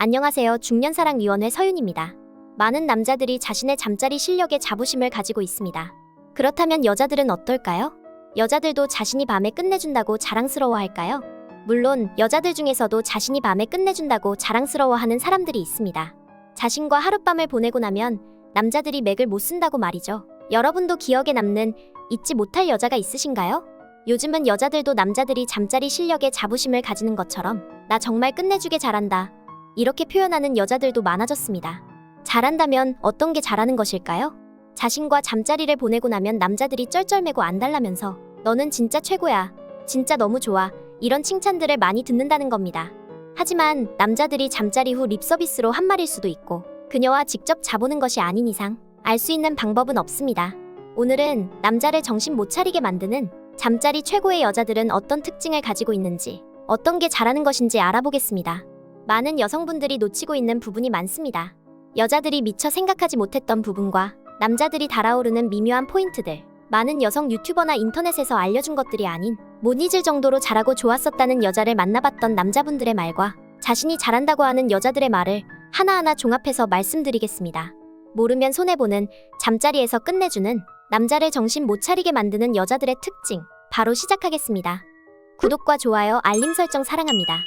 안녕하세요. 중년사랑위원회 서윤입니다. 많은 남자들이 자신의 잠자리 실력에 자부심을 가지고 있습니다. 그렇다면 여자들은 어떨까요? 여자들도 자신이 밤에 끝내준다고 자랑스러워할까요? 물론 여자들 중에서도 자신이 밤에 끝내준다고 자랑스러워하는 사람들이 있습니다. 자신과 하룻밤을 보내고 나면 남자들이 맥을 못 쓴다고 말이죠. 여러분도 기억에 남는 잊지 못할 여자가 있으신가요? 요즘은 여자들도 남자들이 잠자리 실력에 자부심을 가지는 것처럼 나 정말 끝내주게 잘한다. 이렇게 표현하는 여자들도 많아졌습니다. 잘한다면 어떤 게 잘하는 것일까요? 자신과 잠자리를 보내고 나면 남자들이 쩔쩔매고 안달나면서 너는 진짜 최고야. 진짜 너무 좋아. 이런 칭찬들을 많이 듣는다는 겁니다. 하지만 남자들이 잠자리 후 립서비스로 한 말일 수도 있고 그녀와 직접 자보는 것이 아닌 이상 알 수 있는 방법은 없습니다. 오늘은 남자를 정신 못 차리게 만드는 잠자리 최고의 여자들은 어떤 특징을 가지고 있는지 어떤 게 잘하는 것인지 알아보겠습니다. 많은 여성분들이 놓치고 있는 부분이 많습니다. 여자들이 미처 생각하지 못했던 부분과 남자들이 달아오르는 미묘한 포인트들. 많은 여성 유튜버나 인터넷에서 알려준 것들이 아닌 못 잊을 정도로 잘하고 좋았었다는 여자를 만나봤던 남자분들의 말과 자신이 잘한다고 하는 여자들의 말을 하나하나 종합해서 말씀드리겠습니다. 모르면 손해보는 잠자리에서 끝내주는 남자를 정신 못 차리게 만드는 여자들의 특징. 바로 시작하겠습니다. 구독과 좋아요, 알림 설정 사랑합니다.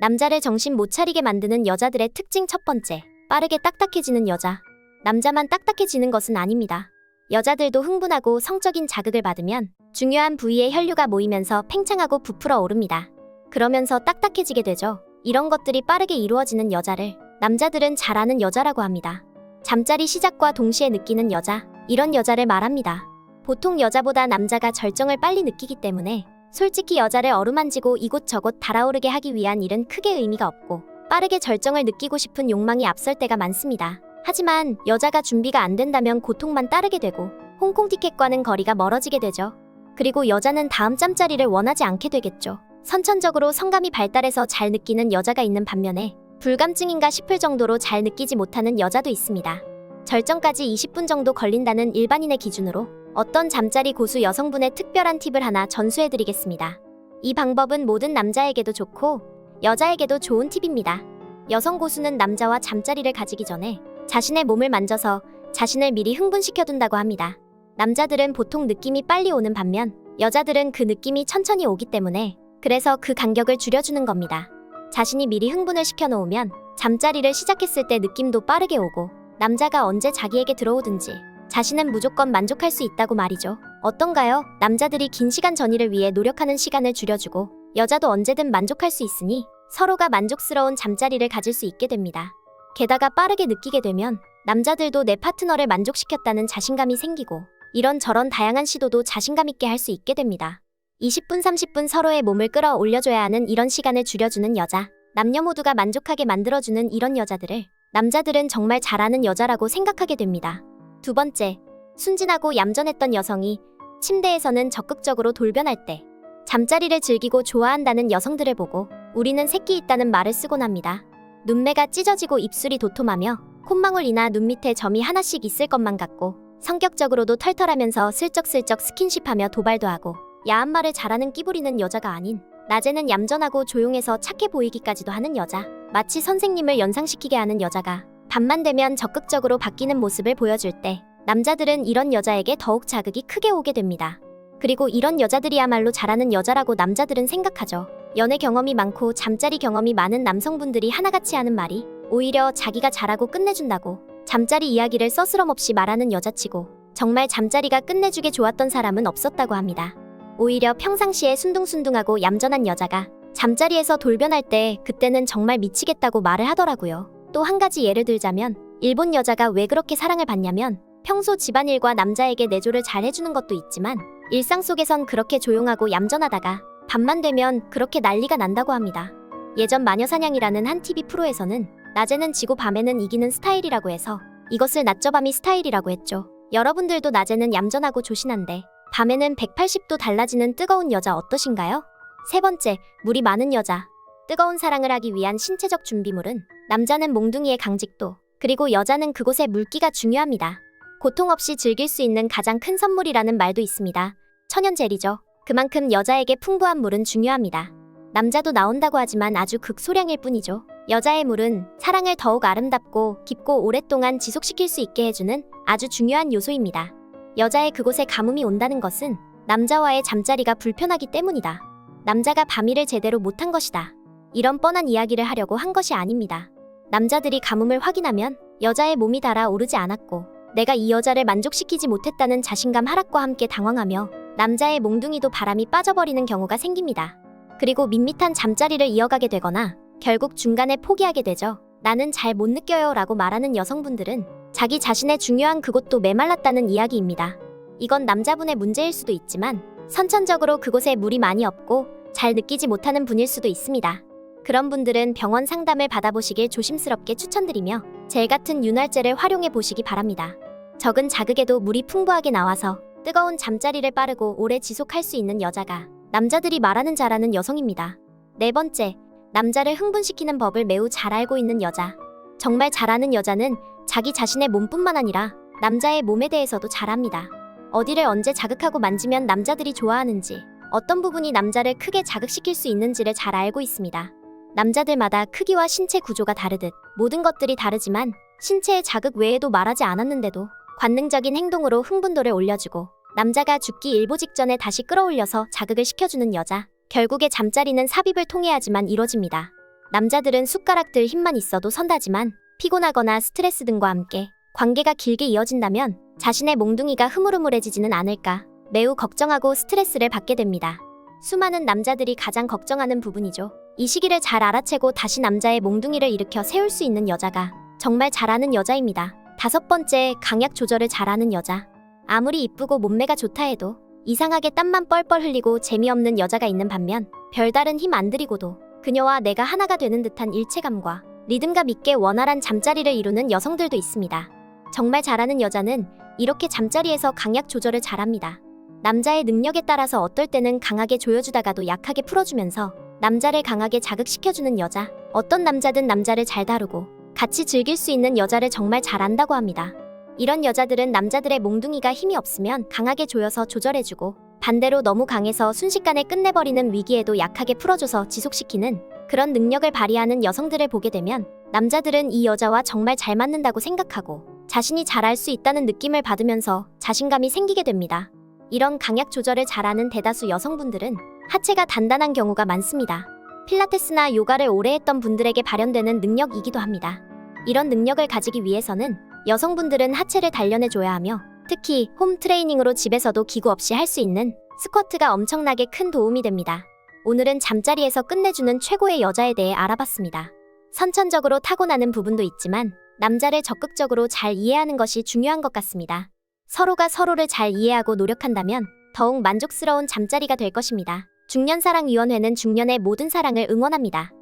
남자를 정신 못 차리게 만드는 여자들의 특징 첫 번째. 빠르게 딱딱해지는 여자. 남자만 딱딱해지는 것은 아닙니다. 여자들도 흥분하고 성적인 자극을 받으면 중요한 부위에 혈류가 모이면서 팽창하고 부풀어 오릅니다. 그러면서 딱딱해지게 되죠. 이런 것들이 빠르게 이루어지는 여자를 남자들은 잘 아는 여자라고 합니다. 잠자리 시작과 동시에 느끼는 여자, 이런 여자를 말합니다. 보통 여자보다 남자가 절정을 빨리 느끼기 때문에 솔직히 여자를 어루만지고 이곳저곳 달아오르게 하기 위한 일은 크게 의미가 없고 빠르게 절정을 느끼고 싶은 욕망이 앞설 때가 많습니다. 하지만 여자가 준비가 안 된다면 고통만 따르게 되고 홍콩 티켓과는 거리가 멀어지게 되죠. 그리고 여자는 다음 짬짜리를 원하지 않게 되겠죠. 선천적으로 성감이 발달해서 잘 느끼는 여자가 있는 반면에 불감증인가 싶을 정도로 잘 느끼지 못하는 여자도 있습니다. 절정까지 20분 정도 걸린다는 일반인의 기준으로 어떤 잠자리 고수 여성분의 특별한 팁을 하나 전수해드리겠습니다. 이 방법은 모든 남자에게도 좋고 여자에게도 좋은 팁입니다. 여성 고수는 남자와 잠자리를 가지기 전에 자신의 몸을 만져서 자신을 미리 흥분시켜둔다고 합니다. 남자들은 보통 느낌이 빨리 오는 반면 여자들은 그 느낌이 천천히 오기 때문에 그래서 그 간격을 줄여주는 겁니다. 자신이 미리 흥분을 시켜놓으면 잠자리를 시작했을 때 느낌도 빠르게 오고 남자가 언제 자기에게 들어오든지 자신은 무조건 만족할 수 있다고 말이죠. 어떤가요? 남자들이 긴 시간 전이를 위해 노력하는 시간을 줄여주고 여자도 언제든 만족할 수 있으니 서로가 만족스러운 잠자리를 가질 수 있게 됩니다. 게다가 빠르게 느끼게 되면 남자들도 내 파트너를 만족시켰다는 자신감이 생기고 이런저런 다양한 시도도 자신감 있게 할 수 있게 됩니다. 20분, 30분 서로의 몸을 끌어올려줘야 하는 이런 시간을 줄여주는 여자. 남녀 모두가 만족하게 만들어주는 이런 여자들을 남자들은 정말 잘하는 여자라고 생각하게 됩니다. 두 번째, 순진하고 얌전했던 여성이 침대에서는 적극적으로 돌변할 때 잠자리를 즐기고 좋아한다는 여성들을 보고 우리는 새끼 있다는 말을 쓰곤 합니다. 눈매가 찢어지고 입술이 도톰하며 콧망울이나 눈 밑에 점이 하나씩 있을 것만 같고 성격적으로도 털털하면서 슬쩍슬쩍 스킨십하며 도발도 하고 야한 말을 잘하는 끼부리는 여자가 아닌 낮에는 얌전하고 조용해서 착해 보이기까지도 하는 여자 마치 선생님을 연상시키게 하는 여자가 밤만 되면 적극적으로 바뀌는 모습을 보여줄 때 남자들은 이런 여자에게 더욱 자극이 크게 오게 됩니다. 그리고 이런 여자들이야말로 잘하는 여자라고 남자들은 생각하죠. 연애 경험이 많고 잠자리 경험이 많은 남성분들이 하나같이 하는 말이 오히려 자기가 잘하고 끝내준다고 잠자리 이야기를 서스럼 없이 말하는 여자치고 정말 잠자리가 끝내주게 좋았던 사람은 없었다고 합니다. 오히려 평상시에 순둥순둥하고 얌전한 여자가 잠자리에서 돌변할 때 그때는 정말 미치겠다고 말을 하더라고요. 또 한 가지 예를 들자면 일본 여자가 왜 그렇게 사랑을 받냐면 평소 집안일과 남자에게 내조를 잘 해주는 것도 있지만 일상 속에선 그렇게 조용하고 얌전하다가 밤만 되면 그렇게 난리가 난다고 합니다. 예전 마녀사냥이라는 한 TV 프로에서는 낮에는 지고 밤에는 이기는 스타일이라고 해서 이것을 낮저 밤이 스타일이라고 했죠. 여러분들도 낮에는 얌전하고 조신한데 밤에는 180도 달라지는 뜨거운 여자 어떠신가요? 세 번째, 물이 많은 여자. 뜨거운 사랑을 하기 위한 신체적 준비물은 남자는 몽둥이의 강직도, 그리고 여자는 그곳의 물기가 중요합니다. 고통 없이 즐길 수 있는 가장 큰 선물이라는 말도 있습니다. 천연젤이죠. 그만큼 여자에게 풍부한 물은 중요합니다. 남자도 나온다고 하지만 아주 극소량일 뿐이죠. 여자의 물은 사랑을 더욱 아름답고 깊고 오랫동안 지속시킬 수 있게 해주는 아주 중요한 요소입니다. 여자의 그곳에 가뭄이 온다는 것은 남자와의 잠자리가 불편하기 때문이다. 남자가 밤일을 제대로 못한 것이다. 이런 뻔한 이야기를 하려고 한 것이 아닙니다. 남자들이 가뭄을 확인하면 여자의 몸이 달아오르지 않았고 내가 이 여자를 만족시키지 못했다는 자신감 하락과 함께 당황하며 남자의 몽둥이도 바람이 빠져버리는 경우가 생깁니다. 그리고 밋밋한 잠자리를 이어가게 되거나 결국 중간에 포기하게 되죠. 나는 잘 못 느껴요 라고 말하는 여성분들은 자기 자신의 중요한 그곳도 메말랐다는 이야기입니다. 이건 남자분의 문제일 수도 있지만 선천적으로 그곳에 물이 많이 없고 잘 느끼지 못하는 분일 수도 있습니다. 그런 분들은 병원 상담을 받아보시길 조심스럽게 추천드리며 젤 같은 윤활제를 활용해 보시기 바랍니다. 적은 자극에도 물이 풍부하게 나와서 뜨거운 잠자리를 빠르고 오래 지속할 수 있는 여자가 남자들이 말하는 잘하는 여성입니다. 네 번째, 남자를 흥분시키는 법을 매우 잘 알고 있는 여자. 정말 잘하는 여자는 자기 자신의 몸뿐만 아니라 남자의 몸에 대해서도 잘 압니다. 어디를 언제 자극하고 만지면 남자들이 좋아하는지, 어떤 부분이 남자를 크게 자극시킬 수 있는지를 잘 알고 있습니다. 남자들마다 크기와 신체 구조가 다르듯 모든 것들이 다르지만 신체의 자극 외에도 말하지 않았는데도 관능적인 행동으로 흥분도를 올려주고 남자가 죽기 일보 직전에 다시 끌어올려서 자극을 시켜주는 여자. 결국에 잠자리는 삽입을 통해야지만 이뤄집니다. 남자들은 숟가락들 힘만 있어도 선다지만 피곤하거나 스트레스 등과 함께 관계가 길게 이어진다면 자신의 몽둥이가 흐물흐물해지지는 않을까 매우 걱정하고 스트레스를 받게 됩니다. 수많은 남자들이 가장 걱정하는 부분이죠. 이 시기를 잘 알아채고 다시 남자의 몽둥이를 일으켜 세울 수 있는 여자가 정말 잘하는 여자입니다. 다섯 번째, 강약 조절을 잘하는 여자. 아무리 이쁘고 몸매가 좋다 해도 이상하게 땀만 뻘뻘 흘리고 재미없는 여자가 있는 반면 별다른 힘 안 들이고도 그녀와 내가 하나가 되는 듯한 일체감과 리듬감 있게 원활한 잠자리를 이루는 여성들도 있습니다. 정말 잘하는 여자는 이렇게 잠자리에서 강약 조절을 잘합니다. 남자의 능력에 따라서 어떨 때는 강하게 조여주다가도 약하게 풀어주면서 남자를 강하게 자극시켜주는 여자. 어떤 남자든 남자를 잘 다루고 같이 즐길 수 있는 여자를 정말 잘한다고 합니다. 이런 여자들은 남자들의 몽둥이가 힘이 없으면 강하게 조여서 조절해주고 반대로 너무 강해서 순식간에 끝내버리는 위기에도 약하게 풀어줘서 지속시키는 그런 능력을 발휘하는 여성들을 보게 되면 남자들은 이 여자와 정말 잘 맞는다고 생각하고 자신이 잘할 수 있다는 느낌을 받으면서 자신감이 생기게 됩니다. 이런 강약 조절을 잘하는 대다수 여성분들은 하체가 단단한 경우가 많습니다. 필라테스나 요가를 오래 했던 분들에게 발현되는 능력이기도 합니다. 이런 능력을 가지기 위해서는 여성분들은 하체를 단련해줘야 하며 특히 홈 트레이닝으로 집에서도 기구 없이 할 수 있는 스쿼트가 엄청나게 큰 도움이 됩니다. 오늘은 잠자리에서 끝내주는 최고의 여자에 대해 알아봤습니다. 선천적으로 타고나는 부분도 있지만 남자를 적극적으로 잘 이해하는 것이 중요한 것 같습니다. 서로가 서로를 잘 이해하고 노력한다면 더욱 만족스러운 잠자리가 될 것입니다. 중년사랑위원회는 중년의 모든 사랑을 응원합니다.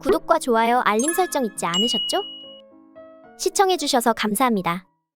구독과 좋아요, 알림 설정 잊지 않으셨죠? 시청해주셔서 감사합니다.